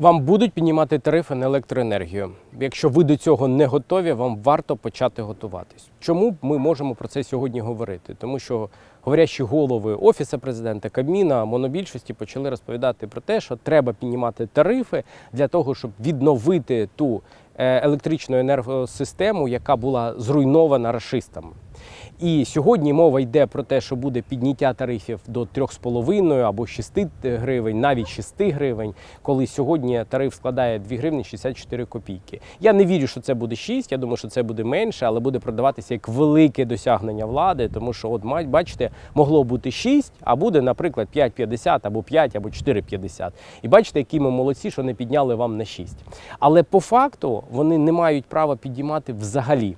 Вам будуть піднімати тарифи на електроенергію. Якщо ви до цього не готові, вам варто почати готуватись. Чому ми можемо про це сьогодні говорити? Тому що говорящі голови Офісу президента, Кабміна, монобільшості почали розповідати про те, що треба піднімати тарифи для того, щоб відновити ту е, електричну енергосистему, яка була зруйнована рашистами. І сьогодні мова йде про те, що буде підняття тарифів до 3,5 або 6 гривень, навіть 6 гривень, коли сьогодні тариф складає 2 гривні 64 копійки. Я не вірю, що це буде 6, я думаю, що це буде менше, але буде продаватися як велике досягнення влади, тому що, от бачите, могло бути 6, а буде, наприклад, 5,50 або 5 або 4,50. І бачите, які ми молодці, що не підняли вам на 6. Але по факту вони не мають права підіймати взагалі.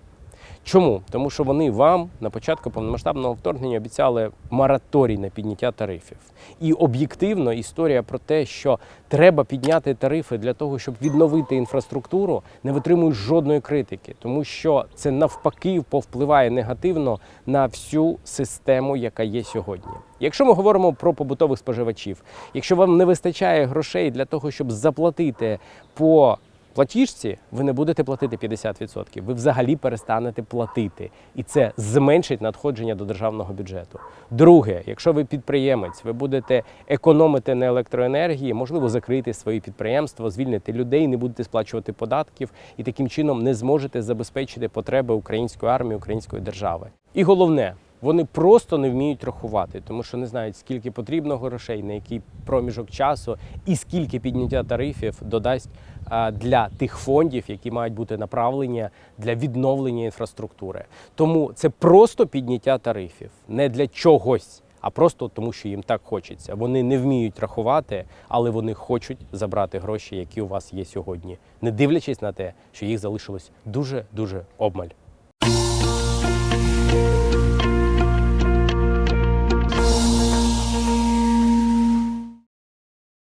Чому? Тому що вони вам на початку повномасштабного вторгнення обіцяли мораторій на підняття тарифів. І об'єктивно історія про те, що треба підняти тарифи для того, щоб відновити інфраструктуру, не витримує жодної критики, тому що це навпаки повпливає негативно на всю систему, яка є сьогодні. Якщо ми говоримо про побутових споживачів, якщо вам не вистачає грошей для того, щоб заплатити по платіжці, ви не будете платити 50%, ви взагалі перестанете платити, і це зменшить надходження до державного бюджету. Друге, якщо ви підприємець, ви будете економити на електроенергії, можливо, закрити свої підприємства, звільнити людей, не будете сплачувати податків і таким чином не зможете забезпечити потреби української армії, української держави. І головне. Вони просто не вміють рахувати, тому що не знають, скільки потрібно грошей, на який проміжок часу і скільки підняття тарифів додасть для тих фондів, які мають бути направлені для відновлення інфраструктури. Тому це просто підняття тарифів, не для чогось, а просто тому, що їм так хочеться. Вони не вміють рахувати, але вони хочуть забрати гроші, які у вас є сьогодні, не дивлячись на те, що їх залишилось дуже дуже обмаль.